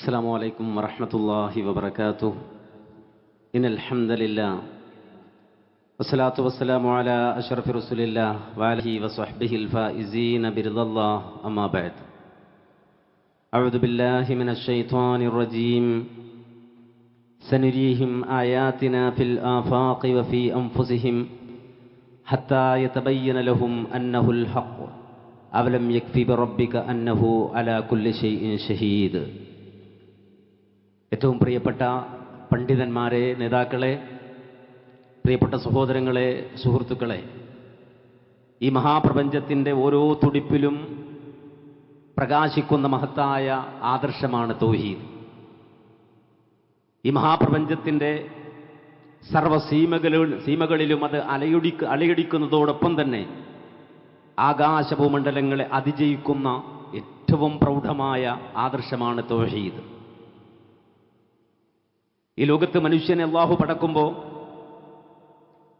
السلام عليكم ورحمة الله وبركاته. إن الحمد لله والصلاة والسلام على أشرف رسول الله وآله وصحبه الفائزين برضا الله. أما بعد أعوذ بالله من الشيطان الرجيم. سنريهم آياتنا في الآفاق وفي أنفسهم حتى يتبين لهم أنه الحق. أولم يكفي بربك أنه على كل شيء شهيد. ഏറ്റവും പ്രിയപ്പെട്ട പണ്ഡിതന്മാരെ നേതാക്കളെ പ്രിയപ്പെട്ട സഹോദരങ്ങളെ സുഹൃത്തുക്കളെ ഈ മഹാപ്രപഞ്ചത്തിന്റെ ഓരോ തുടിപ്പിലും പ്രകാശിക്കുന്ന മഹത്തായ ആദർശമാണ് തൗഹീദ്. ഈ മഹാപ്രപഞ്ചത്തിന്റെ സർവസീമകളിൽ സീമകളിലും അത് അലയൊടിക്ക് അലയടിക്കുന്നതോടൊപ്പം തന്നെ ആകാശഭൂമണ്ഡലങ്ങളെ അതിജയിക്കുന്ന ഏറ്റവും പ്രൗഢമായ ആദർശമാണ് തൗഹീദ്. ഈ ലോകത്ത് മനുഷ്യനെ അള്ളാഹു പടക്കുമ്പോൾ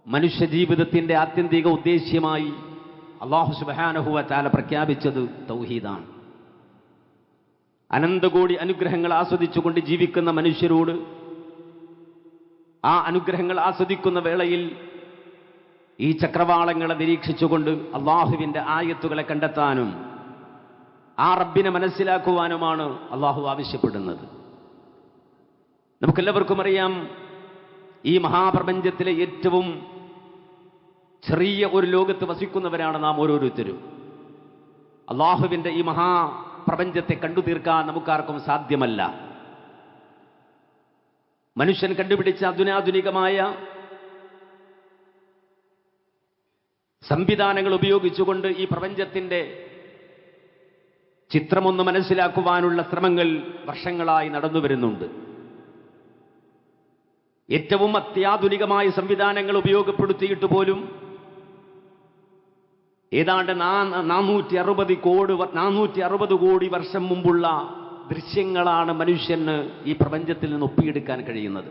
മനുഷ്യ ജീവിതത്തിന്റെ ആത്യന്തിക ഉദ്ദേശ്യമായി അള്ളാഹു സുബാനഹുവ ചാല പ്രഖ്യാപിച്ചത് തൗഹീദാണ്. അനന്തകോടി അനുഗ്രഹങ്ങൾ ആസ്വദിച്ചുകൊണ്ട് ജീവിക്കുന്ന മനുഷ്യരോട് ആ അനുഗ്രഹങ്ങൾ ആസ്വദിക്കുന്ന വേളയിൽ ഈ ചക്രവാളങ്ങളെ നിരീക്ഷിച്ചുകൊണ്ട് അള്ളാഹുവിന്റെ ആയത്തുകളെ കണ്ടെത്താനും ആ റബ്ബിനെ മനസ്സിലാക്കുവാനുമാണ് അള്ളാഹു ആവശ്യപ്പെടുന്നത്. നമുക്കെല്ലാവർക്കും അറിയാം ഈ മഹാപ്രപഞ്ചത്തിലെ ഏറ്റവും ചെറിയ ഒരു ലോകത്ത് വസിക്കുന്നവരാണ് നാം ഓരോരുത്തരും. അള്ളാഹുവിന്റെ ഈ മഹാപ്രപഞ്ചത്തെ കണ്ടു തീർക്കാൻ നമുക്കാർക്കും സാധ്യമല്ല. മനുഷ്യൻ കണ്ടുപിടിച്ച അധുനാധുനികമായ സംവിധാനങ്ങൾ ഉപയോഗിച്ചുകൊണ്ട് ഈ പ്രപഞ്ചത്തിന്റെ ചിത്രമൊന്ന് മനസ്സിലാക്കുവാനുള്ള ശ്രമങ്ങൾ വർഷങ്ങളായി നടന്നു വരുന്നുണ്ട് ഏറ്റവും അത്യാധുനികമായ സംവിധാനങ്ങൾ ഉപയോഗപ്പെടുത്തിയിട്ട് പോലും ഏതാണ്ട് നാനൂറ്റി അറുപത് കോടി നാനൂറ്റി അറുപത് കോടി വർഷം മുമ്പുള്ള ദൃശ്യങ്ങളാണ് മനുഷ്യന് ഈ പ്രപഞ്ചത്തിൽ നിന്ന് ഒപ്പിയെടുക്കാൻ കഴിയുന്നത്.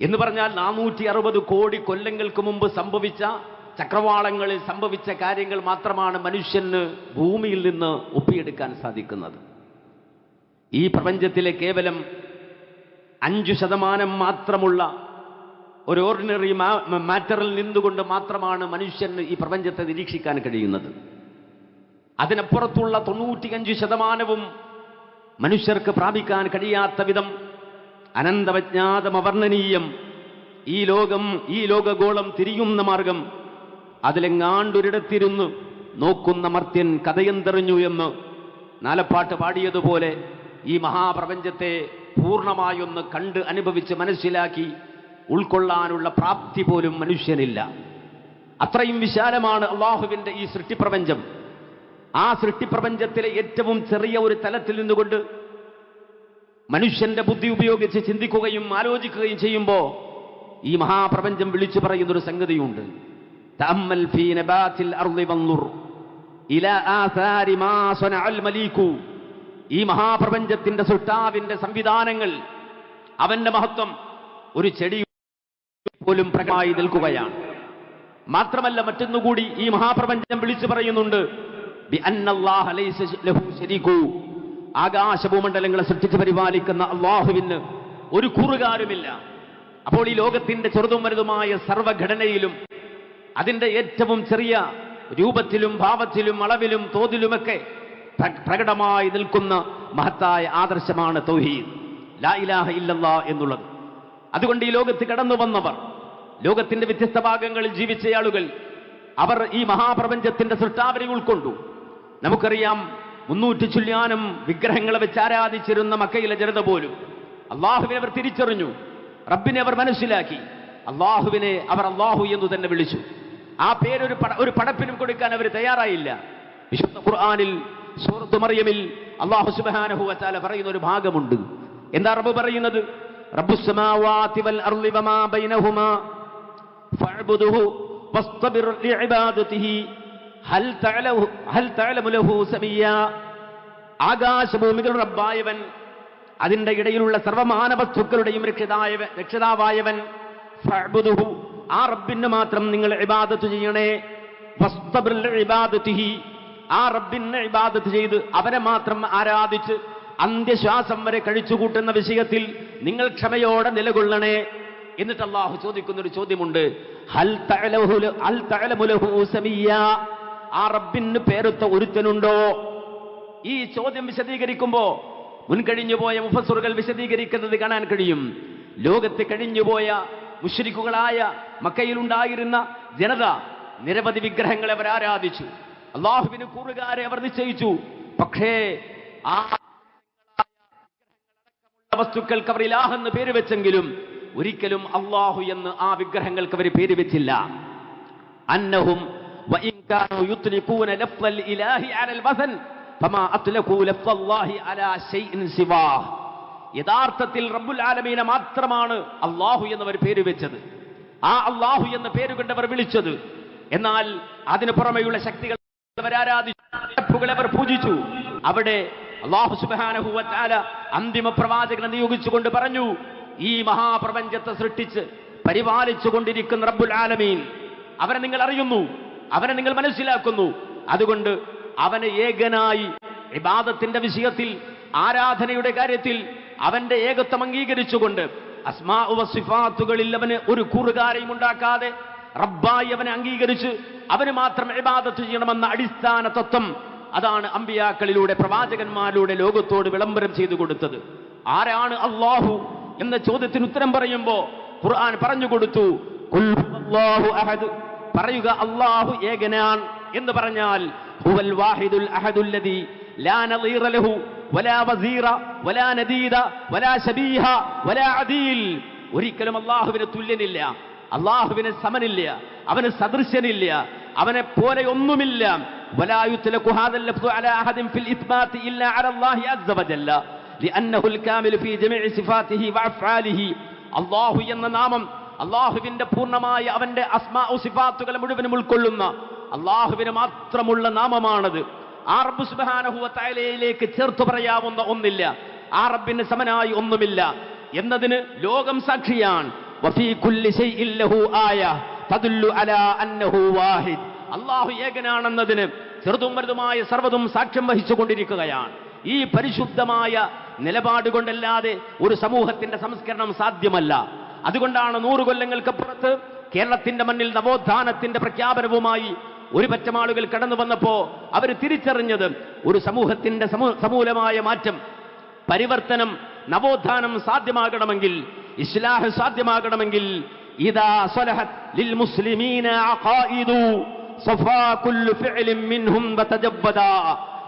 എന്ന് പറഞ്ഞാൽ നാനൂറ്റി അറുപത് കോടി കൊല്ലങ്ങൾക്ക് മുമ്പ് സംഭവിച്ച ചക്രവാളങ്ങളിൽ സംഭവിച്ച കാര്യങ്ങൾ മാത്രമാണ് മനുഷ്യന് ഭൂമിയിൽ നിന്ന് ഒപ്പിയെടുക്കാൻ സാധിക്കുന്നത്. ഈ പ്രപഞ്ചത്തിലെ കേവലം അഞ്ചു ശതമാനം മാത്രമുള്ള ഒരു ഓർഡിനറി മാറ്ററിൽ നിന്നുകൊണ്ട് മാത്രമാണ് മനുഷ്യന് ഈ പ്രപഞ്ചത്തെ നിരീക്ഷിക്കാൻ കഴിയുന്നത്. അതിനപ്പുറത്തുള്ള തൊണ്ണൂറ്റിയഞ്ച് ശതമാനവും മനുഷ്യർക്ക് പ്രാപിക്കാൻ കഴിയാത്ത വിധം അനന്തവജ്ഞാതമവർണനീയം ഈ ലോകം ഈ ലോകഗോളം തിരിയുന്ന മാർഗം അതിലെങ്ങാണ്ടൊരിടത്തിരുന്ന് നോക്കുന്ന മർത്യൻ കഥയെന്തെറിഞ്ഞു എന്ന് നാലപ്പാട്ട് പാടിയതുപോലെ ഈ മഹാപ്രപഞ്ചത്തെ പൂർണമായൊന്ന് കണ്ട് അനുഭവിച്ച് മനസ്സിലാക്കി ഉൾക്കൊള്ളാനുള്ള പ്രാപ്തി പോലും മനുഷ്യനില്ല. അത്രയും വിശാലമാണ് അള്ളാഹുവിന്റെ ഈ സൃഷ്ടിപ്രപഞ്ചം. ആ സൃഷ്ടിപ്രപഞ്ചത്തിലെ ഏറ്റവും ചെറിയ ഒരു തലത്തിൽ നിന്നുകൊണ്ട് മനുഷ്യന്റെ ബുദ്ധി ഉപയോഗിച്ച് ചിന്തിക്കുകയും ആലോചിക്കുകയും ചെയ്യുമ്പോൾ ഈ മഹാപ്രപഞ്ചം വിളിച്ചു പറയുന്ന ഒരു സംഗതിയുണ്ട്. തഅമ്മൽ ഫീ നബാത്തിൽ അർളി വന്നുർ ഇലാ ആസാരി മാ സനഅൽ ഈ മഹാപ്രപഞ്ചത്തിന്റെ സൃഷ്ടാവിന്റെ സംവിധാനങ്ങൾ അവന്റെ മഹത്വം ഒരു ചെടി പോലും പ്രകമായി നിൽക്കുകയാണ്. മാത്രമല്ല മറ്റൊന്നുകൂടി ഈ മഹാപ്രപഞ്ചം വിളിച്ചു പറയുന്നുണ്ട് ആകാശഭൂമണ്ഡലങ്ങളെ സൃഷ്ടിച്ച് പരിപാലിക്കുന്ന അള്ളാഹുവിന് ഒരു കുറുകാരുമില്ല. അപ്പോൾ ഈ ലോകത്തിന്റെ ചെറുതും വലുതുമായ സർവഘടനയിലും അതിന്റെ ഏറ്റവും ചെറിയ രൂപത്തിലും ഭാവത്തിലും അളവിലും തോതിലുമൊക്കെ പ്രകടമായി നിൽക്കുന്ന മഹത്തായ ആദർശമാണ് തൗഹീദ്. ലാ ഇലാഹ ഇല്ലല്ലാ എന്നുള്ളത്. അതുകൊണ്ട് ഈ ലോകത്ത് കടന്നു വന്നവർ ലോകത്തിന്റെ വ്യത്യസ്ത ഭാഗങ്ങളിൽ ജീവിച്ച ആളുകൾ അവർ ഈ മഹാപ്രപഞ്ചത്തിന്റെ സൃഷ്ടാവരെ ഉൾക്കൊണ്ടു. നമുക്കറിയാം മുന്നൂറ്റി ചുല്യാനും വിഗ്രഹങ്ങളെ വെച്ച് ആരാധിച്ചിരുന്ന മക്കയിലെ ജനത പോലും അള്ളാഹുവിനെ അവർ തിരിച്ചറിഞ്ഞു റബ്ബിനെ അവർ മനസ്സിലാക്കി. അള്ളാഹുവിനെ അവർ അള്ളാഹു എന്ന് തന്നെ വിളിച്ചു. ആ പേരൊരു ഒരു പടപ്പിനും കൊടുക്കാൻ അവർ തയ്യാറായില്ല. വിശുദ്ധ ഖുർആാനിൽ സൂറത്ത് മറിയമിൽ അള്ളാഹു സുബാനഹു വച്ചാല പറയുന്ന ഒരു ഭാഗമുണ്ട്. എന്താ റബ്ബ് പറയുന്നത്? ആകാശഭൂമികളുടെ റബ്ബായവൻ അതിന്റെ ഇടയിലുള്ള സർവമാന വസ്തുക്കളുടെയും രക്ഷിതാവായവൻ ആ റബ്ബിന് മാത്രം നിങ്ങൾ ഇബാദത്ത് ചെയ്യണേ. ആ റബ്ബിനെ ഇബാദത്ത് ചെയ്ത് അവനെ മാത്രം ആരാധിച്ച് അന്ത്യശ്വാസം വരെ കഴിച്ചുകൂട്ടുന്ന വിഷയത്തിൽ നിങ്ങൾ ക്ഷമയോടെ നിലകൊള്ളണേ എന്നിട്ട് അള്ളാഹു ചോദിക്കുന്ന ഒരു ചോദ്യമുണ്ട്? ആ റബ്ബിന് പേരൊത്ത ഒരുത്തനുണ്ടോ? ഈ ചോദ്യം വിശദീകരിക്കുമ്പോ മുൻകഴിഞ്ഞു പോയ മുഫസുറുകൾ വിശദീകരിക്കുന്നത് കാണാൻ കഴിയും. ലോകത്ത് കഴിഞ്ഞുപോയ മുഷരിക്കുകളായ മക്കയിലുണ്ടായിരുന്ന ജനത നിരവധി വിഗ്രഹങ്ങളെ അവർ ആരാധിച്ചു. അള്ളാഹുവിന് കൂറുകാരെ അവർ നിശ്ചയിച്ചു. പക്ഷേ ആ വസ്തുക്കൾക്ക് അവർ ഇലാഹെന്ന് പേര് വെച്ചെങ്കിലും ഒരിക്കലും അള്ളാഹു എന്ന് ആ വിഗ്രഹങ്ങൾക്ക് അവർ പേര് വെച്ചില്ല. അന്നഹും യഥാർത്ഥത്തിൽ റബ്ബുൽ ആലമീനെ മാത്രമാണ് അള്ളാഹു എന്നവർ പേര് വെച്ചത്. ആ അള്ളാഹു എന്ന പേരുകൊണ്ടവർ വിളിച്ചത്. എന്നാൽ അതിനു പുറമെയുള്ള ശക്തികൾ അവർ പൂജിച്ചു. അവിടെ അള്ളാഹു തആല അന്തിമ പ്രവാചകനെ നിയോഗിച്ചുകൊണ്ട് പറഞ്ഞു ഈ മഹാപ്രപഞ്ചത്തെ സൃഷ്ടിച്ച് പരിപാലിച്ചു കൊണ്ടിരിക്കുന്ന റബ്ബുൽ ആലമീൻ അവനെ നിങ്ങൾ അറിയുന്നു അവനെ നിങ്ങൾ മനസ്സിലാക്കുന്നു. അതുകൊണ്ട് അവനെ ഏകനായി വിവാദത്തിന്റെ വിഷയത്തിൽ ആരാധനയുടെ കാര്യത്തിൽ അവന്റെ ഏകത്വം അംഗീകരിച്ചുകൊണ്ട് അസ്മാ അവന് ഒരു കൂറുകാരെയും ഉണ്ടാക്കാതെ റബ്ബായി അവനെ അംഗീകരിച്ച് അവന് മാത്രം ഇബാദത്ത് ചെയ്യണമെന്ന അടിസ്ഥാന തത്വം അതാണ് അമ്പിയാക്കളിലൂടെ പ്രവാചകന്മാരിലൂടെ ലോകത്തോട് വിളംബരം ചെയ്തു കൊടുത്തത്. ആരാണ് അള്ളാഹു എന്ന ചോദ്യത്തിന് ഉത്തരം പറയുമ്പോ ഖുർആൻ പറഞ്ഞു കൊടുത്തു "ഖുൽ ഹുവല്ലാഹു അഹദ്." പറയുക അള്ളാഹു ഏകനാൻ എന്ന് പറഞ്ഞാൽ ഹുവൽ വാഹിദുൽ അഹദുല്ലദി ലാ നദീറ ലഹു വലാ വസീറ വലാ നദീദ വലാ ശബീഹ വലാ അദീൽ. ഒരിക്കലും അള്ളാഹുവിന് തുല്യനില്ല. അള്ളാഹുവിന് സമനില്ല അവന് സദൃശ്യനില്ല അവനെ പോലെ ഒന്നുമില്ല. അള്ളാഹു എന്ന നാമം അള്ളാഹുവിന്റെ പൂർണമായ അവന്റെ അസ്മാ സിഫാത്തുകൾ മുഴുവനും ഉൾക്കൊള്ളുന്ന അള്ളാഹുവിന് മാത്രമുള്ള നാമമാണത്. ആ റബ്ബ് സുബാനഹുവലയിലേക്ക് ചേർത്തു പറയാവുന്ന ഒന്നില്ല. ആ റബ്ബിന് സമനായി ഒന്നുമില്ല. എന്നതിന് ലോകം സാക്ഷിയാണ്. അള്ളാഹു ഏകനാണെന്നതിന് ചെറുതും വലുതുമായ സർവതും സാക്ഷ്യം വഹിച്ചുകൊണ്ടിരിക്കുകയാണ് ഈ പരിശുദ്ധമായ നിലപാട് കൊണ്ടല്ലാതെ ഒരു സമൂഹത്തിന്റെ സംസ്കരണം സാധ്യമല്ല. അതുകൊണ്ടാണ് നൂറ് കൊല്ലങ്ങൾക്കപ്പുറത്ത് കേരളത്തിന്റെ മണ്ണിൽ നവോത്ഥാനത്തിന്റെ പ്രഖ്യാപനവുമായി ഒരു പറ്റം ആളുകൾ കടന്നു വന്നപ്പോ അവർ തിരിച്ചറിഞ്ഞത് ഒരു സമൂഹത്തിന്റെ സമൂലമായ മാറ്റം പരിവർത്തനം നവോത്ഥാനം സാധ്യമാകണമെങ്കിൽ ഇസ്ലാഹ് സാധ്യമാകണമെങ്കിൽ സലഹത് ലിൽ മുസ്ലിമീന അഖായിദു സഫാ മിൻഹും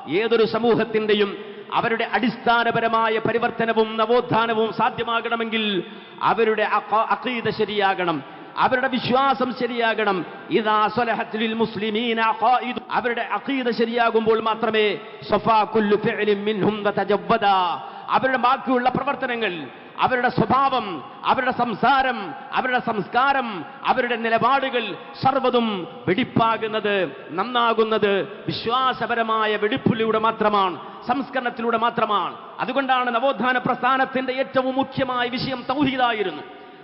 ഏതൊരു സമൂഹത്തിന്റെയും അവരുടെ അടിസ്ഥാനപരമായ പരിവർത്തനവും നവോത്ഥാനവും സാധ്യമാകണമെങ്കിൽ അവരുടെ അഖീദ ശരിയാകണം അവരുടെ വിശ്വാസം ശരിയാകണം. ഇതാ സ്വലഹത്തിൽ അഖായിദു. അവരുടെ അഖീദ ശരിയാകുമ്പോൾ മാത്രമേ സഫാ കുല്ലു മിൻഹും അവരുടെ ബാക്കിയുള്ള പ്രവർത്തനങ്ങൾ അവരുടെ സ്വഭാവം അവരുടെ സംസാരം അവരുടെ സംസ്കാരം അവരുടെ നിലപാടുകൾ സർവതും വെടിപ്പാകുന്നത് നന്നാകുന്നത് വിശ്വാസപരമായ വെടിപ്പിലൂടെ മാത്രമാണ് സംസ്കരണത്തിലൂടെ മാത്രമാണ്. അതുകൊണ്ടാണ് നവോത്ഥാന പ്രസ്ഥാനത്തിന്റെ ഏറ്റവും മുഖ്യമായ വിഷയം തൗഹീദായിരുന്നു.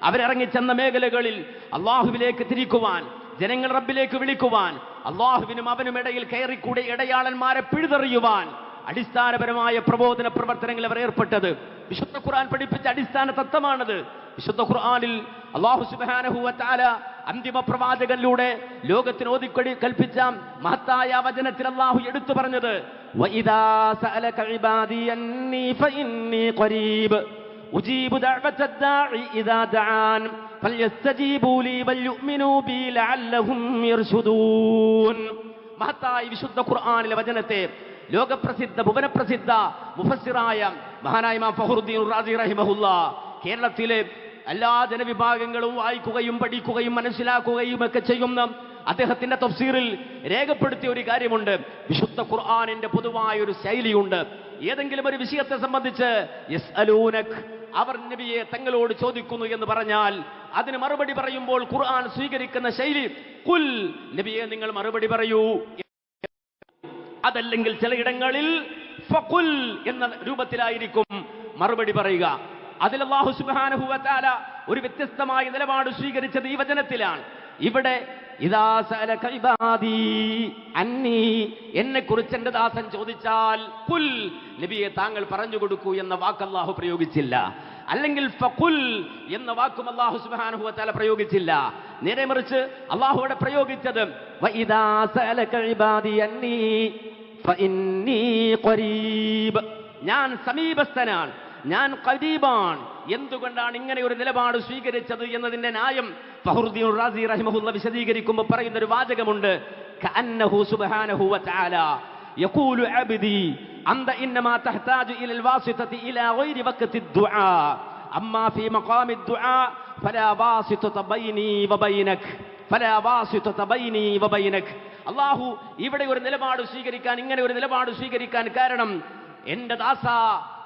അവരിറങ്ങിച്ചെന്ന മേഖലകളിൽ അള്ളാഹുവിലേക്ക് തിരിക്കുവാൻ ജനങ്ങൾ റബ്ബിലേക്ക് വിളിക്കുവാൻ അള്ളാഹുവിനും അവനും ഇടയിൽ കയറിക്കൂടെ ഇടയാളന്മാരെ പിഴുതെറിയുവാൻ അടിസ്ഥാനപരമായ പ്രബോധന പ്രവർത്തനങ്ങൾ അവർ ഏർപ്പെട്ടത്. വിശുദ്ധ ഖുർആൻ പഠിപ്പിച്ച അടിസ്ഥാന തത്വമാണത്. വിശുദ്ധ ഖുർആാനിൽ അള്ളാഹു തആല അന്തിമ പ്രവാചകനിലൂടെ ലോകത്തിന് ഓതിക്കൊടി കൽപ്പിച്ച മഹത്തായ വചനത്തിൽ അള്ളാഹു എടുത്തു പറഞ്ഞത് മഹത്തായ വിശുദ്ധ ഖുർആാനിലെ വചനത്തെ ലോകപ്രസിദ്ധ ഭുവനപ്രസിദ്ധ മുഫസ്സിറായ മഹാനായ ഇമാം ഫഹറുദ്ദീൻ റാസി റഹിമഹുല്ല കേരളത്തിലെ എല്ലാ ജനവിഭാഗങ്ങളും വായിക്കുകയും പഠിക്കുകയും മനസ്സിലാക്കുകയും ഒക്കെ ചെയ്യുന്ന അദ്ദേഹത്തിന്റെ തഫ്സീറിൽ രേഖപ്പെടുത്തിയ ഒരു കാര്യമുണ്ട്. വിശുദ്ധ ഖുർആാനിന്റെ പൊതുവായ ഒരു ശൈലിയുണ്ട്. ഏതെങ്കിലും ഒരു വിഷയത്തെ സംബന്ധിച്ച് യസ്അലൂനക് അവർ നബിയെ തങ്ങളോട് ചോദിക്കുന്നു എന്ന് പറഞ്ഞാൽ അതിന് മറുപടി പറയുമ്പോൾ ഖുർആൻ സ്വീകരിക്കുന്ന ശൈലി കുൽ നബിയെ നിങ്ങൾ മറുപടി പറയൂ. അതല്ലെങ്കിൽ ചിലയിടങ്ങളിൽ ഫഖുൽ എന്ന രൂപത്തിലായിരിക്കും മറുപടി പറയുക. അതിൽ അള്ളാഹു തആല ഒരു വ്യത്യസ്തമായ നിലപാട് സ്വീകരിച്ചത് ഈ വചനത്തിലാണ്. ഇവിടെ എന്നെ കുറിച്ച് എന്റെ ദാസൻ ചോദിച്ചാൽ പുൽ നബിയെ താങ്കൾ പറഞ്ഞു കൊടുക്കൂ എന്ന വാക്ക് അല്ലാഹു പ്രയോഗിച്ചില്ല. അല്ലെങ്കിൽ ഫഖുൽ എന്ന വാക്കും അല്ലാഹു സുബ്ഹാനഹു വതആല പ്രയോഗിച്ചില്ല. നേരെ മറിച്ച് അല്ലാഹു അവിടെ പ്രയോഗിച്ചത് വഇദാ സഅലക ഇബാദി അന്നി ഫഇന്നി ഖരീബ് ഞാൻ സമീപസ്ഥനാണ് ഞാൻ ഖരീബാൻ എന്തുകൊണ്ടാണ് ഇങ്ങനെ ഒരു നിലപാട് സ്വീകരിച്ചത് എന്നതിന്റെ ന്യായം ഫഹറുദ്ദീൻ റാസി റഹിമഹുല്ല വിശദീകരിക്കുമ്പോൾ പറയുന്ന ഒരു വാചകമുണ്ട് കഅന്നഹു സുബ്ഹാനഹു വതആല يقول عبدي أنت إنما تحتاج إلى الواسطة إلى غير وقت الدعاء أما في مقام الدعاء അള്ളാഹു ഇവിടെ ഒരു നിലപാട് സ്വീകരിക്കാൻ ഇങ്ങനെ ഒരു നിലപാട് സ്വീകരിക്കാൻ കാരണം എന്റെ ദാസ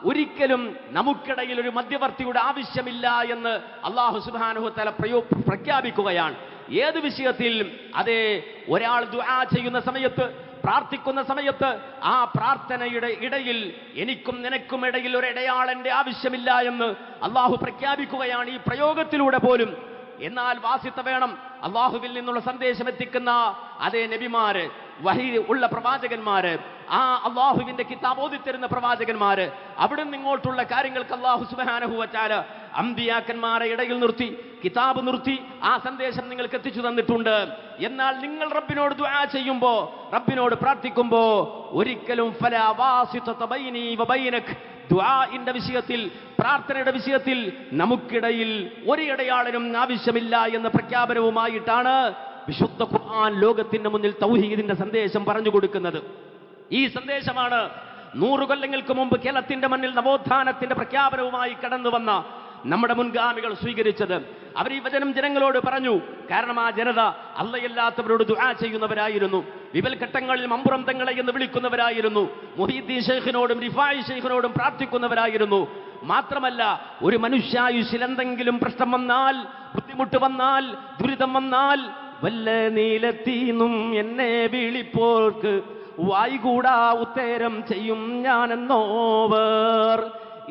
ഒരിക്കലും നമുക്കിടയിൽ ഒരു മധ്യവർത്തിയുടെ ആവശ്യമില്ല എന്ന് അള്ളാഹു സുബാനുഹത്തല പ്രയോ പ്രഖ്യാപിക്കുകയാണ്. ഏത് വിഷയത്തിൽ? അതേ ഒരാൾ ദുആ ചെയ്യുന്ന സമയത്ത് പ്രാർത്ഥിക്കുന്ന സമയത്ത് ആ പ്രാർത്ഥനയുടെ ഇടയിൽ എനിക്കും നിനക്കും ഇടയിൽ ഒരു ഇടയാളന്റെ ആവശ്യമില്ല എന്ന് അള്ളാഹു പ്രഖ്യാപിക്കുകയാണ് ഈ പ്രയോഗത്തിലൂടെ പോലും. എന്നാൽ വാസിത്ത വേണം. അള്ളാഹുവിൽ നിന്നുള്ള സന്ദേശം എത്തിക്കുന്ന അതേ നബിമാര് വഹി ഉള്ള പ്രവാചകന്മാര് ആ അള്ളാഹുവിന്റെ കിതാബ് ഓതിത്തരുന്ന പ്രവാചകന്മാര് അവിടെ നിന്നിങ്ങോട്ടുള്ള കാര്യങ്ങൾക്ക് അള്ളാഹു സുബാനഹുവച്ചാൽ അമ്പിയാക്കന്മാരെ ഇടയിൽ നിർത്തി കിതാബ് നിർത്തി ആ സന്ദേശം നിങ്ങൾക്ക് എത്തിച്ചു തന്നിട്ടുണ്ട്. എന്നാൽ നിങ്ങൾ റബ്ബിനോട് ദുആ ചെയ്യുമ്പോ റബ്ബിനോട് പ്രാർത്ഥിക്കുമ്പോ ഒരിക്കലും ദുആഇന്റെ വിഷയത്തിൽ പ്രാർത്ഥനയുടെ വിഷയത്തിൽ നമുക്കിടയിൽ ഒരു ഇടയാളനും ആവശ്യമില്ല എന്ന പ്രഖ്യാപനവുമായിട്ടാണ് വിശുദ്ധ ഖുർആൻ ലോകത്തിന്റെ മുന്നിൽ തൗഹീദിന്റെ സന്ദേശം പറഞ്ഞു കൊടുക്കുന്നത്. ഈ സന്ദേശമാണ് നൂറു കൊല്ലങ്ങൾക്ക് മുമ്പ് കേരളത്തിന്റെ മണ്ണിൽ നവോത്ഥാനത്തിന്റെ പ്രഖ്യാപനവുമായി കടന്നു വന്ന നമ്മുടെ മുൻഗാമികൾ സ്വീകരിച്ചത്. അവർ ഈ വചനം ജനങ്ങളോട് പറഞ്ഞു. കാരണം ആ ജനത അല്ലയല്ലാത്തവരോട് ദുആ ചെയ്യുന്നവരായിരുന്നു. വിപൽഘട്ടങ്ങളിൽ മമ്പുറം തങ്ങളെ എന്ന് വിളിക്കുന്നവരായിരുന്നു. മൊഹീദ്ദീൻ ഷെയ്ഖിനോടും റിഫായി ഷെയ്ഖിനോടും പ്രാർത്ഥിക്കുന്നവരായിരുന്നു. മാത്രമല്ല ഒരു മനുഷ്യായുഷിൽ എന്തെങ്കിലും പ്രശ്നം വന്നാൽ ബുദ്ധിമുട്ട് വന്നാൽ ദുരിതം വന്നാൽ വല്ല നീലത്തീന്നും എന്നെ വിളിപ്പോർക്ക് വായികൂടാ ഉത്തേരം ചെയ്യും ഞാനെന്നോവർ.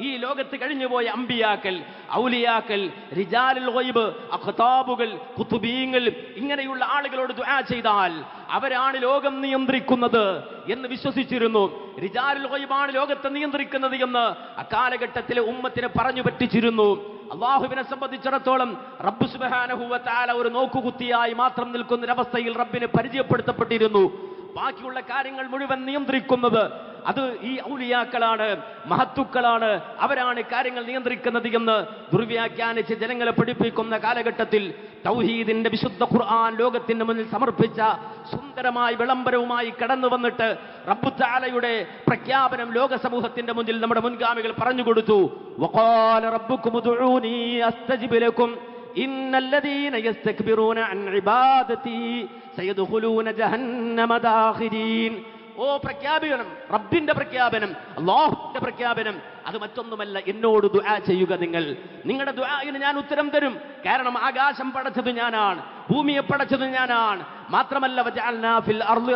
ഈ ലോകത്ത് കഴിഞ്ഞുപോയ അമ്പിയാക്കൽ ഔലിയാക്കൽ റിജാലിൽ ഒയ്ബ് അഖതാബുകൾ കുത്തുബീങ്ങൾ ഇങ്ങനെയുള്ള ആളുകളോട് ദ്വാ ചെയ്താൽ അവരാണ് ലോകം നിയന്ത്രിക്കുന്നത് എന്ന് വിശ്വസിച്ചിരുന്നു. റിജാലിൽ ഒയ്ബാണ് ലോകത്തെ നിയന്ത്രിക്കുന്നത് എന്ന് അക്കാലഘട്ടത്തിലെ ഉമ്മത്തിനെ പറഞ്ഞു പറ്റിച്ചിരുന്നു. അള്ളാഹുവിനെ സംബന്ധിച്ചിടത്തോളം റബ്ബ് സുബ്ഹാനഹു വ തആല ഒരു നോക്കുകുത്തിയായി മാത്രം നിൽക്കുന്ന ഒരവസ്ഥയിൽ റബ്ബിന് പരിചയപ്പെടുത്തപ്പെട്ടിരുന്നു. ബാക്കിയുള്ള കാര്യങ്ങൾ മുഴുവൻ നിയന്ത്രിക്കുന്നത് അത് ഈ ഔലിയാക്കളാണ് മഹത്തുക്കളാണ്. അവരാണ് കാര്യങ്ങൾ നിയന്ത്രിക്കുന്നത് എന്ന് ദുർവ്യാഖ്യാനിച്ച് ജനങ്ങളെ പഠിപ്പിക്കുന്ന കാലഘട്ടത്തിൽ തൗഹീദിന്റെ വിശുദ്ധ ഖുർആൻ ലോകത്തിന് മുന്നിൽ സമർപ്പിച്ച സുന്ദരമായി വിളംബരവുമായി കടന്നു വന്നിട്ട് റബ്ബുത്താലയുടെ പ്രഖ്യാപനം ലോക സമൂഹത്തിന്റെ മുന്നിൽ നമ്മുടെ മുൻഗാമികൾ പറഞ്ഞു കൊടുത്തു. വഖാല ഓ പ്രഖ്യാപനം റബ്ബിന്റെ പ്രഖ്യാപനം അള്ളാഹുവിന്റെ പ്രഖ്യാപനം. അത് മറ്റൊന്നുമല്ല എന്നോട് ദുആ ചെയ്യുക നിങ്ങൾ. നിങ്ങളുടെ ദുആയിന് ഞാൻ ഉത്തരം തരും. കാരണം ആകാശം പടച്ചത് ഞാനാണ് ഭൂമിയെ പടച്ചത് ഞാനാണ്. മാത്രമല്ല ഫിൽ അർളി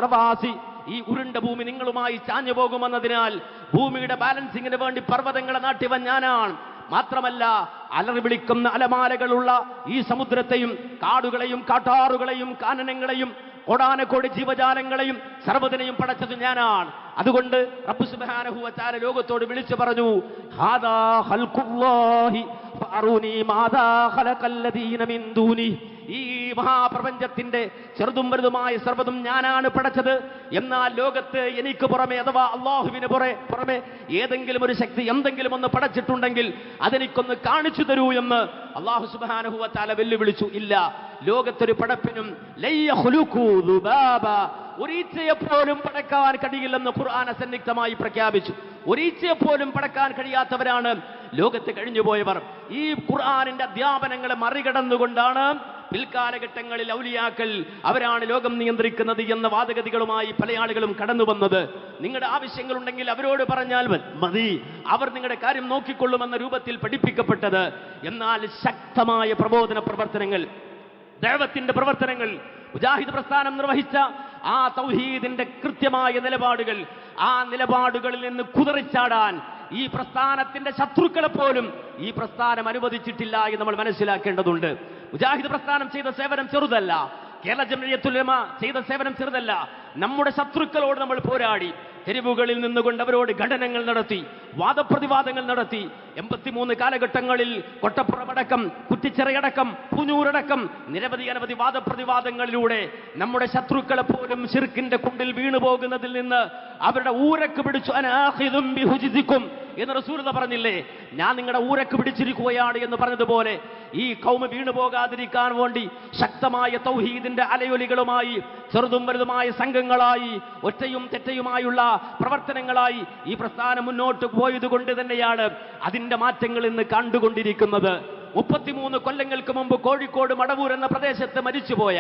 ഈ ഉരുണ്ട ഭൂമി നിങ്ങളുമായി ചാഞ്ഞു പോകുമെന്നതിനാൽ ഭൂമിയുടെ ബാലൻസിങ്ങിന് വേണ്ടി പർവതങ്ങളെ നാട്ടിവൻ ഞാനാണ്. മാത്രമല്ല അലറി വിളിക്കുന്ന അലമാലകളുള്ള ഈ സമുദ്രത്തെയും കാടുകളെയും കാട്ടാറുകളെയും കാനനങ്ങളെയും കൊടാനക്കോടി ജീവജാലങ്ങളെയും സർവതിനെയും പടച്ചത് ഞാനാണ്. അതുകൊണ്ട് സുബ്ഹാനഹു ലോകത്തോട് വിളിച്ചു പറഞ്ഞു ഹാദാ ഖൽഖുല്ലാഹി ഫഅറൂനി മാദാ ഖലഖല്ലദീന മിൻ ദൂനി ഈ മഹാപ്രപഞ്ചത്തിന്റെ ചെറുതും വലുതുമായ സർവതും ഞാനാണ് പടച്ചത്. എന്നാൽ ലോകത്ത് എനിക്ക് പുറമെ അഥവാ അള്ളാഹുവിന് പുറമെ പുറമെ ഏതെങ്കിലും ഒരു ശക്തി എന്തെങ്കിലും ഒന്ന് പടച്ചിട്ടുണ്ടെങ്കിൽ അതെനിക്കൊന്ന് കാണിച്ചു തരൂ എന്ന് അള്ളാഹു സുബാനുഹുവ വെല്ലുവിളിച്ചു. ഇല്ല ലോകത്തൊരു പടപ്പിനും ഒരീച്ചയെപ്പോലും പടക്കാൻ കഴിയില്ലെന്ന് ഖുർആൻ അസന്നിഗ്ധമായി പ്രഖ്യാപിച്ചു. ഒരീച്ചയെ പോലും പടക്കാൻ കഴിയാത്തവരാണ് ലോകത്ത് കഴിഞ്ഞുപോയവർ. ഈ ഖുർആാനിന്റെ അധ്യാപനങ്ങളെ മറികടന്നുകൊണ്ടാണ് പിൽക്കാലഘട്ടങ്ങളിൽ ഔലിയാക്കൾ അവരാണ് ലോകം നിയന്ത്രിക്കുന്നത് എന്ന വാദഗതികളുമായി പല ആളുകളും കടന്നു വന്നത്. നിങ്ങളുടെ ആവശ്യങ്ങളുണ്ടെങ്കിൽ അവരോട് പറഞ്ഞാൽ മതി. അവർ നിങ്ങളുടെ കാര്യം നോക്കിക്കൊള്ളുമെന്ന രൂപത്തിൽ പഠിപ്പിക്കപ്പെട്ടത്. എന്നാൽ ശക്തമായ പ്രബോധന പ്രവർത്തനങ്ങൾ ദൈവത്തിന്റെ പ്രവർത്തനങ്ങൾ മുജാഹിദ് പ്രസ്ഥാനം നിർവഹിച്ച ആ തൗഹീദിന്റെ കൃത്യമായ നിലപാടുകൾ ആ നിലപാടുകളിൽ നിന്ന് കുതറിച്ചാടാൻ ഈ പ്രസ്ഥാനത്തിന്റെ ശത്രുക്കളെ പോലും ഈ പ്രസ്ഥാനം അനുവദിച്ചിട്ടില്ല എന്ന് നമ്മൾ മനസ്സിലാക്കേണ്ടതുണ്ട്. മുജാഹിദ് പ്രസ്ഥാനം ചെയ്ത സേവനം ചെറുതല്ല. കേരള ജമയത്തുലമ ചെയ്ത സേവനം ചെറുതല്ല. നമ്മുടെ ശത്രുക്കളോട് നമ്മൾ പോരാടി. തെരുവുകളിൽ നിന്നുകൊണ്ട് അവരോട് ഘടനങ്ങൾ നടത്തി വാദപ്രതിവാദങ്ങൾ നടത്തി. എൺപത്തിമൂന്ന് കാലഘട്ടങ്ങളിൽ കൊട്ടപ്പുറമടക്കം കുറ്റിച്ചിറയടക്കം പുനൂരടക്കം നിരവധി അനവധി വാദപ്രതിവാദങ്ങളിലൂടെ നമ്മുടെ ശത്രുക്കളെ പോലും ശിർക്കിന്റെ കുണ്ടിൽ വീണു പോകുന്നതിൽ നിന്ന് അവരുടെ ഊരക്ക് പിടിച്ചു അനാഹിദും ബിഹുജിദിക്കും എന്ന് റസൂലത പറഞ്ഞില്ലേ? ഞാൻ നിങ്ങളുടെ ഊരക്ക് പിടിച്ചിരിക്കുകയാണ് എന്ന് പറഞ്ഞതുപോലെ ഈ കൗമ വീണു പോകാതിരിക്കാൻ വേണ്ടി ശക്തമായ തൗഹീദിന്റെ അലയൊലികളുമായി ചെറുതും വലുതുമായ സംഘങ്ങളായി ഒറ്റയും തെറ്റയുമായുള്ള പ്രവർത്തനങ്ങളായി ഈ പ്രസ്ഥാനം മുന്നോട്ട് പോയത് കൊണ്ട് തന്നെയാണ് അതിന്റെ മാറ്റങ്ങൾ ഇന്ന് കണ്ടുകൊണ്ടിരിക്കുന്നത്. മുപ്പത്തിമൂന്ന് കൊല്ലങ്ങൾക്ക് മുമ്പ് കോഴിക്കോട് മടവൂർ എന്ന പ്രദേശത്ത് മരിച്ചുപോയ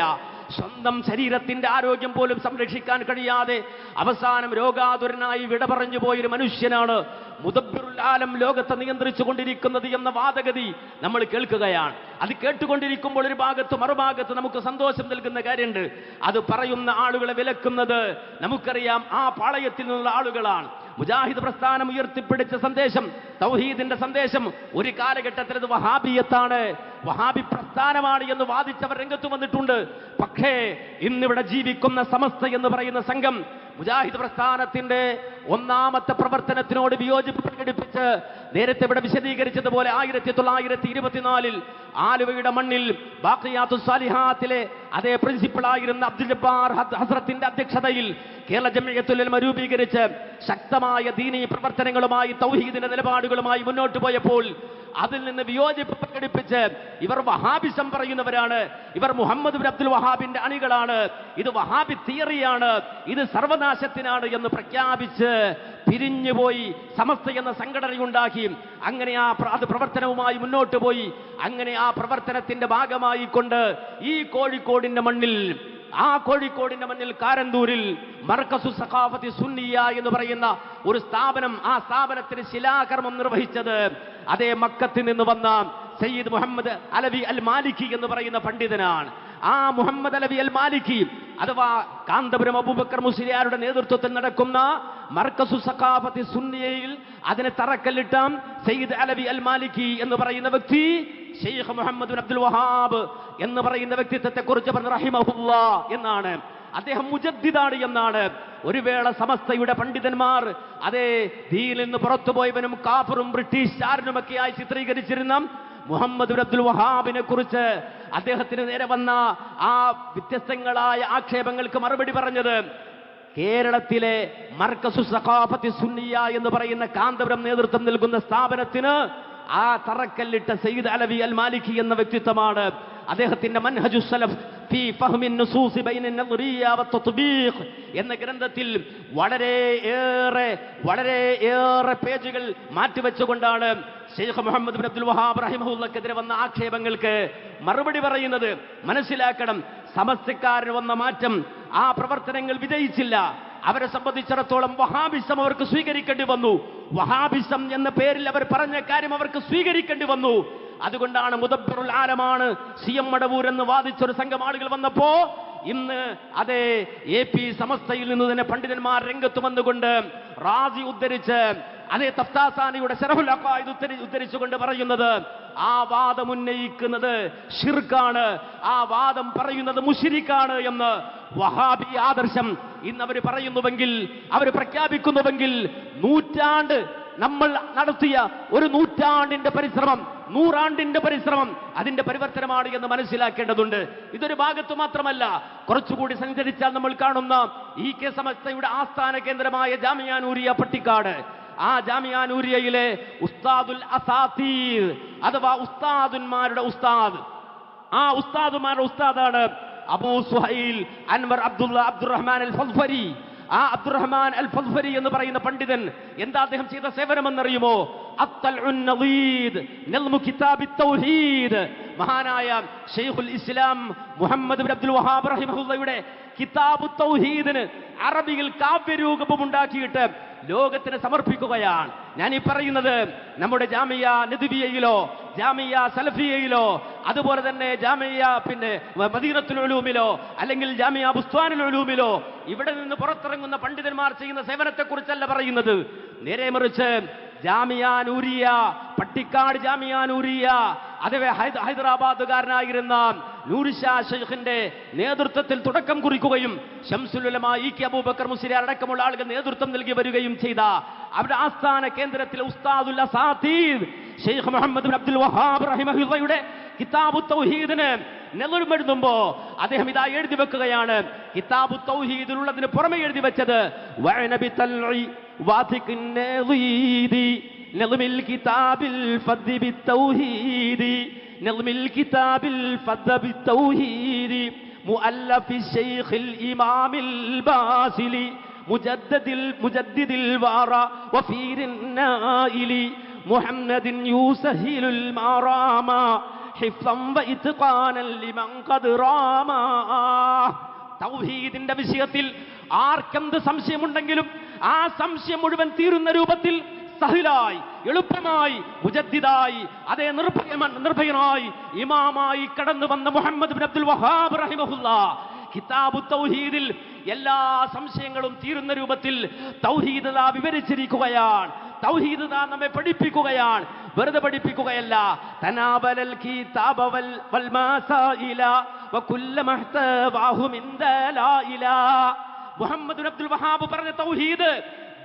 സ്വന്തം ശരീരത്തിന്റെ ആരോഗ്യം പോലും സംരക്ഷിക്കാൻ കഴിയാതെ അവസാനം രോഗാതുരനായി വിട പറഞ്ഞു പോയൊരു മനുഷ്യനാണ് മുദബ്ബിറുൽ ആലം ലോകത്തെ നിയന്ത്രിച്ചു കൊണ്ടിരിക്കുന്നത് എന്ന വാദഗതി നമ്മൾ കേൾക്കുകയാണ്. അത് കേട്ടുകൊണ്ടിരിക്കുമ്പോൾ ഒരു ഭാഗത്ത് മറുഭാഗത്ത് നമുക്ക് സന്തോഷം നൽകുന്ന കാര്യമുണ്ട്. അത് പറയുന്ന ആളുകളെ വിലക്കുന്നത് നമുക്കറിയാം ആ പാളയത്തിൽ നിന്നുള്ള ആളുകളാണ്. മുജാഹിദ് പ്രസ്ഥാനം ഉയർത്തിപ്പിടിച്ച സന്ദേശം തൗഹീദിന്റെ സന്ദേശം ഒരു കാലഘട്ടത്തിൽ അത് വഹാബിയത്താണ്. വഹാബി പ്രസ്ഥാനമാണ് എന്ന് വാദിച്ചവർ രംഗത്ത് വന്നിട്ടുണ്ട്. പക്ഷേ ഇന്നിവിടെ ജീവിക്കുന്ന സമസ്ത എന്ന് പറയുന്ന സംഘം മുജാഹിദ് പ്രസ്ഥാനത്തിന്റെ ഒന്നാമത്തെ പ്രവർത്തനത്തിനോട് വിയോജിപ്പ് പ്രകടിപ്പിച്ച് നേരത്തെ ഇവിടെ വിശദീകരിച്ചതുപോലെ ആയിരത്തി തൊള്ളായിരത്തി ഇരുപത്തിനാലിൽ ആലുവയുടെ മണ്ണിൽ ബാക്കിയാത്തു സാലിഹാത്തിലെ അതേ പ്രിൻസിപ്പളായിരുന്ന അബ്ദുൽ ജബ്ബാർ ഹസ്രത്തിന്റെ അധ്യക്ഷതയിൽ കേരള ജമിയത്തുലമ രൂപീകരിച്ച് ശക്തമായ ദീനീ പ്രവർത്തനങ്ങളുമായി തൗഹീദിന്റെ നിലപാടുകളുമായി മുന്നോട്ട് പോയപ്പോൾ അതിൽ നിന്ന് വിയോജിപ്പ് പ്രകടിപ്പിച്ച് ഇവർ വഹാബിസം പറയുന്നവരാണ്. ഇവർ മുഹമ്മദ് ബിൻ അബ്ദുൽ വഹാബിന്റെ അണികളാണ്. ഇത് വഹാബി തിയറിയാണ്. ഇത് സർവനാശത്തിനാണ് എന്ന് പ്രഖ്യാപിച്ച് പിരിഞ്ഞുപോയി സമസ്ത എന്ന സംഘടനയുണ്ടാക്കി. അങ്ങനെ ആ അത് പ്രവർത്തനവുമായി മുന്നോട്ട് പോയി. അങ്ങനെ ആ പ്രവർത്തനത്തിന്റെ ഭാഗമായി കൊണ്ട് ഈ കോഴിക്കോടിന്റെ മണ്ണിൽ ആ കോഴിക്കോടിന്റെ മണ്ണിൽ കാരന്തൂരിൽ മർക്കസു സഖാഫത്തി സുന്നിയ എന്ന് പറയുന്ന ഒരു സ്ഥാപനം ആ സ്ഥാപനത്തിന് ശിലാകർമ്മം നിർവഹിച്ചത് അതേ മക്കത്തിൽ നിന്ന് വന്ന സയ്യിദ് മുഹമ്മദ് അലവി അൽ മാലിക്കി എന്ന് പറയുന്ന പണ്ഡിതനാണ്. ആ മുഹമ്മദ് അലവി അൽ മാലിക്കി അഥവാ കാന്തപുരം അബൂബക്കർ മുസ്ലിയാരുടെ നേതൃത്വത്തിൽ നടക്കുന്ന മർക്കസു സഖാഫത്തി സുന്നിയയിൽ അതിനെ തറക്കല്ലിട്ട സയ്യിദ് അലവി അൽ മാലിക്കി എന്ന് പറയുന്ന വ്യക്തി ഷെയ്ഖ് മുഹമ്മദ് അബ്ദുൽ വഹാബ് എന്ന് പറയുന്ന വ്യക്തിത്വത്തെ കുറിച്ച് പറഞ്ഞ റഹിമഹുല്ല എന്നാണ്. അദ്ദേഹം മുജദ്ദിദാണ് എന്നാണ്. ഒരു വേള സമസ്തയുടെ പണ്ഡിതന്മാർ അതേ ദീനിൽ നിന്ന് പുറത്തുപോയവനും കാഫറും ബ്രിട്ടീഷുകാരനുമൊക്കെയായി ചിത്രീകരിച്ചിരുന്ന മുഹമ്മദ് അബ്ദുൽ വഹാബിനെ കുറിച്ച് അദ്ദേഹത്തിന് നേരെ വന്ന ആ വ്യത്യസ്തങ്ങളായ ആക്ഷേപങ്ങൾക്ക് മറുപടി പറഞ്ഞത് കേരളത്തിലെ മർക്കസു സഖാഫത്തി സുന്നിയ എന്ന് പറയുന്ന കാന്തപുരം നേതൃത്വം നൽകുന്ന സ്ഥാപനത്തിന് ആ തറക്കല്ലിട്ട സയ്യിദ് അലവി അൽ മാലിക്കി എന്ന വ്യക്തിത്വമാണ്. അദ്ദേഹത്തിന്റെ മൻഹജു സലഫ് ഫീ ഫഹ്മിൻ നുസൂസി ബൈന നദ്രിയ വത്തത്ബീഖ് എന്ന ഗ്രന്ഥത്തിൽ വളരെ ഏറെ വളരെ ഏറെ പേജുകൾ മാറ്റിവെച്ചുകൊണ്ടാണ് Sheikh Muhammad bin Abdul Wahhab റഹിമഹുല്ലക്കെതിരെ വന്ന ആക്ഷേപങ്ങൾക്ക് മറുപടി പറയുന്നത്. മനസ്സിലാക്കണം സമസ്തക്കാരൻ വന്ന മാറ്റം ആ പ്രവർത്തനങ്ങൾ വിജയിച്ചില്ല. അവരെ സംബന്ധിച്ചിടത്തോളം വഹാബിസം അവർക്ക് സ്വീകരിക്കേണ്ടി വന്നു. വഹാബിസം എന്ന പേരിൽ അവർ പറഞ്ഞ കാര്യം അവർക്ക് സ്വീകരിക്കേണ്ടി വന്നു. അതുകൊണ്ടാണ് മുദബ്ബിറുൽ ആലമാണ് സി എം മടവൂർ എന്ന് വാദിച്ചൊരു സംഘം ആളുകൾ വന്നപ്പോ ഇന്ന് അതേ എ പി സമസ്തയിൽ നിന്ന് തന്നെ പണ്ഡിതന്മാർ രംഗത്ത് വന്നുകൊണ്ട് റാസി ഉദ്ധരിച്ച് അതേ തഫ്താസാനിയുടെ ശരഹുൽ അഖായിദ് ഉദ്ധരിച്ചുകൊണ്ട് പറയുന്നത് ആ വാദം ഉന്നയിക്കുന്നത് ഷിർക്കാണ് ആ വാദം പറയുന്നത് മുഷിരിക്കാണ് എന്ന് വഹാബി ആദർശം ഇന്ന് അവർ പറയുന്നുവെങ്കിൽ അവർ പ്രഖ്യാപിക്കുന്നുവെങ്കിൽ നൂറ്റാണ്ട് നമ്മൾ നടത്തിയ ഒരു നൂറ്റാണ്ടിന്റെ പരിശ്രമം നൂറാണ്ടിന്റെ പരിശ്രമം അതിന്റെ പരിവർത്തനമാണ് എന്ന് മനസ്സിലാക്കേണ്ടതുണ്ട്. ഇതൊരു ഭാഗത്ത് മാത്രമല്ല കുറച്ചുകൂടി സഞ്ചരിച്ചാൽ നമ്മൾ കാണുന്ന ഈ കെ സമസ്തയുടെ ആസ്ഥാന കേന്ദ്രമായ ജാമിയാനൂരിയ പട്ടിക്കാട്. ആ ജാമിയാനൂരിയയിലെ ഉസ്താദുൽ അസാത്തീർ അഥവാ ഉസ്താദുന്മാരുടെ ഉസ്താദ്. ആ ഉസ്താദുമാരുടെ ഉസ്താദാണ് അബൂ സുഹൈൽ അൻവർ അബ്ദുള്ള അബ്ദുറഹ്മാൻ അൽ ഫൽഫരി ആ അബ്ദുറഹ്മാൻ അൽ ഫദ്ഫരി എന്ന് പറയുന്ന പണ്ഡിതൻ എന്താ അദ്ദേഹം ചെയ്ത സേവനം എന്നറിയുമോ അത്തൽഉൻ നളീദ് നൽമു കിതാബി തൗഹീദ് മഹാനായ ഷെയ്ഖുൽ ഇസ്ലാം മുഹമ്മദ് അബ്ദുൽ വഹാബ് റഹിമഹുള്ളയുടെ കിതാബ് തൗഹീദിന് അറബിയിൽ കാവ്യരൂപം ഉണ്ടാക്കിയിട്ട് ലോകത്തിന് സമർപ്പിക്കുകയാണ്. ഞാൻ ഈ പറയുന്നത് നമ്മുടെ ജാമിയ നദിബിയയിലോ ജാമിയ സലഫിയയിലോ അതുപോലെ തന്നെ ജാമിയ പിന്നെ മദീനത്തുൽ ഉലൂമിലോ അല്ലെങ്കിൽ ജാമിയ ബുസ്താനുൽ ഉലൂമിലോ ഇവിടെ നിന്ന് പുറത്തിറങ്ങുന്ന പണ്ഡിതന്മാർ ചെയ്യുന്ന സേവനത്തെക്കുറിച്ചല്ല പറയുന്നത്. നേരെ മറിച്ച് ജാമിയാനൂരിയ പട്ടിക്കാട് ജാമിയാനൂരിയ അതേ ഹൈദരാബാദുകാരനായിരുന്ന നൂർഷാ ഷെയ്ഖിന്റെ നേതൃത്വത്തിൽ തുടക്കം കുറിക്കുകയും ഷംസുലുലമ ഇ കെ അബൂബക്കർ മുസ്ലിയാർ അടക്കമുള്ള ആളുകൾ നേതൃത്വം നൽകി വരികയും ചെയ്ത അവരുടെ ആസ്ഥാന കേന്ദ്രത്തിലെ ഉസ്താദുൽ അസാദീദ് ഷെയ്ഖ് മുഹമ്മദ് അബ്ദുൽ വഹാബ് റഹിമഹുല്ലയുടെ കിതാബു തൗഹീദിന് നെല്ലുമെഴുതുമ്പോ അദ്ദേഹം ഇതാ എഴുതി വെക്കുകയാണ്. കിതാബു തൗഹീദിലുള്ളതിന് പുറമെ എഴുതി വെച്ചത് വഅനബി തൽഇ വാഥിഖിൻ നളീദി نظم الكتاب الفض بالتوحيد نظم الكتاب الفض بالتوحيد مؤلف الشيخ الإمام الباسل مجدد المجدد الوارى وفير النائل محمد يسهل المرام حفظا وإتقانا لمن قد راما തൗഹീദിന്റെ വിഷയത്തിൽ ആർക്കെന്ത് സംശയമുണ്ടെങ്കിലും ആ സംശയം മുഴുവൻ തീരുന്ന രൂപത്തിൽ സഹിലായി എളുപ്പമായി മുജദ്ദിദായി അതേ നിർഭയ നിർഭയനായി ഇമാമായി കടന്നു വന്ന മുഹമ്മദ് ബിൻ അബ്ദുൽ വഹാബ് റഹിമഹുല്ല. കിതാബു തൗഹീദിൽ എല്ലാ സംശയങ്ങളും തീരുന്ന രൂപത്തിൽ തൗഹീദ് ദാ വിവരിച്ചിരിക്കുകയാണ്. തൗഹീദ് നമ്മെ പഠിപ്പിക്കുകയാണ്. വെറുതെ പഠിപ്പിക്കുകയല്ല. തനാബലൽ കിതാബ വൽ വൽ മാസായില വകുല്ല മഹ്തവാഹു മിൻ ദലായില മുഹമ്മദ് അബ്ദുൽ വഹാബ് പറഞ്ഞ തൗഹീദ്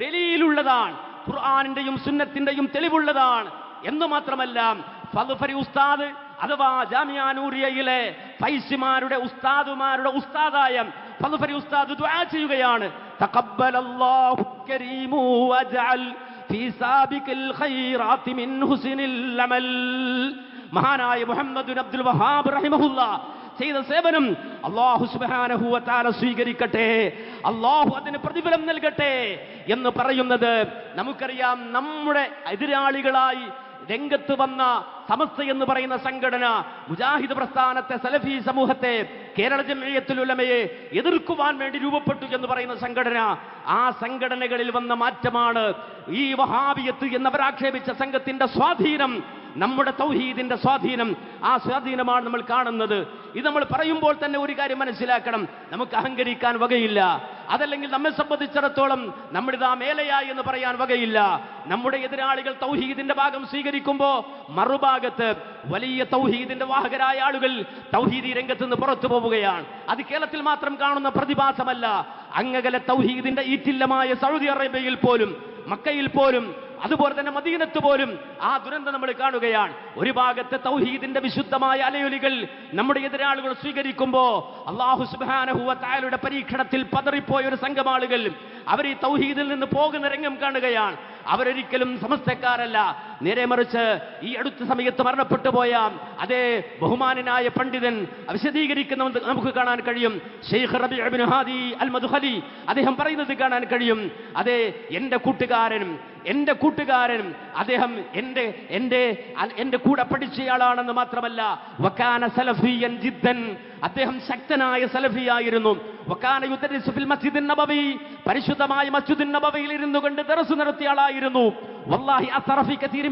ദലീലുള്ളതാണ്. ഖുർആനിന്റെയും സുന്നത്തിന്റെയും തെളിവുള്ളതാണ്. എന്ന് മാത്രമല്ല ഫൽഫരി ഉസ്താദ് അഥവാ ജാമിയാനൂരിയയിലെ ഫൈസിമാരുടെ ഉസ്താദുമാരുടെ ഉസ്താദായ ഫൽഫരി ഉസ്താദ് ദുആ ചെയ്യുകയാണ്. തഖബ്ബലല്ലാഹു കരീമു വജഅൽ ഫീ സാബിഖിൽ ഖൈറാത്തി മിൻ ഹുസ്നിൽ അമൽ. മഹാനായ മുഹമ്മദ് അബ്ദുൽ വഹാബ് റഹിമഹുല്ല ചെയ്ത സേവനം അള്ളാഹു സുബാനഹുവത്താല സ്വീകരിക്കട്ടെ അള്ളാഹു അതിന് പ്രതിഫലം നൽകട്ടെ എന്ന് പറയുന്നത് നമുക്കറിയാം നമ്മുടെ എതിരാളികളായി രംഗത്ത് വന്ന സമസ്ത എന്ന് പറയുന്ന സംഘടന മുജാഹിദ് പ്രസ്ഥാനത്തെ സലഫി സമൂഹത്തെ കേരള ജമിയത്തുൽ എതിർക്കുവാൻ വേണ്ടി രൂപപ്പെട്ടു എന്ന് പറയുന്ന സംഘടന ആ സംഘടനകളിൽ വന്ന മാറ്റമാണ് ഈ വഹാബിയത്ത് എന്നവരാക്ഷേപിച്ച സംഘത്തിന്റെ സ്വാധീനം നമ്മുടെ തൗഹീദിന്റെ സ്വാധീനം ആ സ്വാധീനമാണ് നമ്മൾ കാണുന്നത്. ഇത് നമ്മൾ പറയുമ്പോൾ തന്നെ ഒരു കാര്യം മനസ്സിലാക്കണം. നമുക്ക് അഹങ്കരിക്കാൻ വകയില്ല. അതല്ലെങ്കിൽ നമ്മെ സംബന്ധിച്ചിടത്തോളം നമ്മുടേതാ മേലയായി എന്ന് പറയാൻ വകയില്ല. നമ്മുടെ എതിരാളികൾ തൗഹീദിന്റെ ഭാഗം സ്വീകരിക്കുമ്പോ മറുഭാഗത്ത് വലിയ തൗഹീദിന്റെ വാഹകരായ ആളുകൾ തൗഹീദി രംഗത്ത് നിന്ന് പുറത്തു പോവുകയാണ്. അത് കേരളത്തിൽ മാത്രം കാണുന്ന പ്രതിഭാസമല്ല. അങ്ങകലെ തൗഹീദിന്റെ ഈറ്റില്ലമായ സൗദി അറേബ്യയിൽ പോലും മക്കയിൽ പോലും അതുപോലെ തന്നെ മദീനത്ത് പോലും ആ ദുരന്തം നമ്മൾ കാണുകയാണ്. ഒരു ഭാഗത്തെ തൗഹീദിന്റെ വിശുദ്ധമായ അലയൊലികൾ നമ്മുടെ എതിരാളുകൾ സ്വീകരിക്കുമ്പോ അള്ളാഹു സുബാനഹുവ തായാലുടെ പരീക്ഷണത്തിൽ പതറിപ്പോയ ഒരു സംഘം ആളുകൾ അവർ ഈ തൗഹീദിൽ നിന്ന് പോകുന്ന രംഗം കാണുകയാണ്. അവരൊരിക്കലും സമസ്തക്കാരല്ല. നേരെ മറിച്ച് ഈ അടുത്ത സമയത്ത് മരണപ്പെട്ടു പോയ അതേ ബഹുമാനായ പണ്ഡിതൻ വിശദീകരിക്കുന്ന നമുക്ക് കാണാൻ കഴിയും. ഷെയ്ഖ് റബി ഹാദി അൽ മധുഹലി അദ്ദേഹം പറയുന്നത് കാണാൻ കഴിയും. അതേ എന്റെ കൂട്ടുകാരനും എന്റെ കൂട്ടുകാരനും അദ്ദേഹം എന്റെ എന്റെ എന്റെ കൂടെ പഠിച്ചയാളാണെന്ന് മാത്രമല്ല വക്കാന സലഫിയൻ ജിദ്ദൻ അദ്ദേഹം ശക്തനായ സലഫിയായിരുന്നു. വക്കാന ഫിൽ മസ്ജിദിൻ നബവി പരിശുദ്ധമായ മസ്ജിദിൻ നബവിയിൽ ഇരുന്നു കൊണ്ട് തെറസ് നടത്തിയ ആളായിരുന്നു. വല്ലാഹി ഫിൽ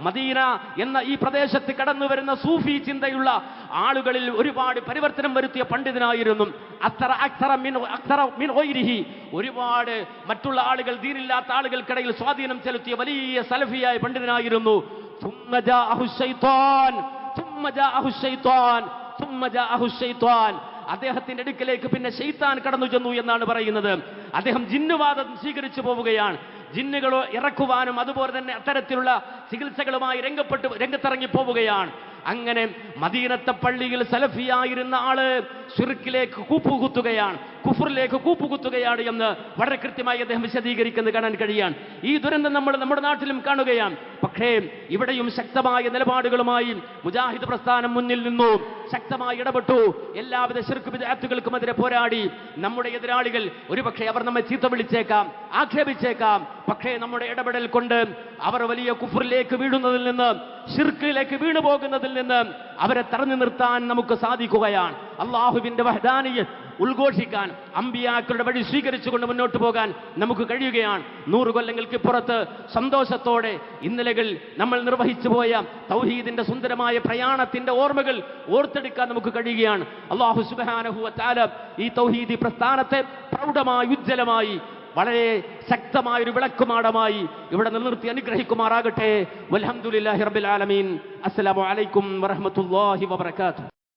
മദീന. എന്ന ഈ പ്രദേശത്ത് കടന്നു വരുന്ന സൂഫി ചിന്തയുള്ള ആളുകളിൽ ഒരുപാട് പരിവർത്തനം വരുത്തിയ പണ്ഡിതനായിരുന്നു. അത്തറ അക്തറ മിൻ അക്തറ മിൻ ഒയിരിഹി ഒരുപാട് മറ്റുള്ള ആളുകൾ ദീനില്ലാത്ത ആളുകൾക്കിടയിൽ സ്വാധീനം ചെലുത്തിയ വലിയ സലഫിയായ പണ്ഡിതനായിരുന്നു. അദ്ദേഹത്തിന്റെ അടുക്കലേക്ക് പിന്നെ ഷെയ്ത്താൻ കടന്നു ചെന്നു എന്നാണ് പറയുന്നത്. അദ്ദേഹം ജിന്നുവാദം സ്വീകരിച്ചു പോവുകയാണ്. ജിന്നുകളോ ഇറക്കുവാനും അതുപോലെ തന്നെ അത്തരത്തിലുള്ള ചികിത്സകളുമായി രംഗപ്പെട്ട് രംഗത്തിറങ്ങി പോവുകയാണ്. അങ്ങനെ മദീനത്തെ പള്ളിയിൽ സലഫിയായിരുന്ന ആൾ സുറുക്കിലേക്ക് കൂപ്പുകുത്തുകയാണ്. കുഫറിലേക്ക് കൂപ്പുകുത്തുകയാണ് എന്ന് വളരെ കൃത്യമായി അദ്ദേഹം വിശദീകരിക്കുന്നത് കാണാൻ കഴിയാണ്. ഈ ദുരന്തം നമ്മൾ നമ്മുടെ നാട്ടിലും കാണുകയാണ്. പക്ഷേ ഇവിടെയും ശക്തമായ നിലപാടുകളുമായി മുജാഹിദ് പ്രസ്ഥാനം മുന്നിൽ നിന്നു. ശക്തമായി ഇടപെട്ടു. എല്ലാവിധ ശിർക്ക് വിദ്യാർത്ഥികൾക്കുമെതിരെ പോരാടി. നമ്മുടെ എതിരാളികൾ ഒരുപക്ഷെ അവർ നമ്മെ ചീത്ത വിളിച്ചേക്കാം ആക്ഷേപിച്ചേക്കാം. പക്ഷേ നമ്മുടെ ഇടപെടൽ കൊണ്ട് അവർ വലിയ കുഫറിലേക്ക് വീഴുന്നതിൽ നിന്ന് ഷിർക്കിലേക്ക് വീണു പോകുന്നതിൽ നിന്ന് അവരെ തടഞ്ഞു നിർത്താൻ നമുക്ക് സാധിക്കുകയാണ്. അള്ളാഹുവിന്റെ വഹദാനിയെ ഉദ്ഘോഷിക്കാൻ അമ്പിയാക്കളുടെ വഴി സ്വീകരിച്ചുകൊണ്ട് മുന്നോട്ട് പോകാൻ നമുക്ക് കഴിയുകയാണ്. നൂറ് കൊല്ലങ്ങൾക്ക് പുറത്ത് സന്തോഷത്തോടെ ഇന്നലകൾ നമ്മൾ നിർവഹിച്ചു പോയ തൗഹീദിന്റെ സുന്ദരമായ പ്രയാണത്തിന്റെ ഓർമ്മകൾ ഓർത്തെടുക്കാൻ നമുക്ക് കഴിയുകയാണ്. അള്ളാഹു സുബാനഹുവ ഈ തൗഹീദി പ്രസ്ഥാനത്തെ പ്രൗഢമായി ഉജ്ജ്വലമായി വളരെ ശക്തമായ ഒരു വിളക്കുമാടമായി ഇവിടെ നിലനിർത്തി അനുഗ്രഹിക്കുമാറാകട്ടെ. ആലമീൻ. അസ്സലാമു അലൈക്കും വറഹ്മത്തുള്ളാഹി വബറകാതുഹു.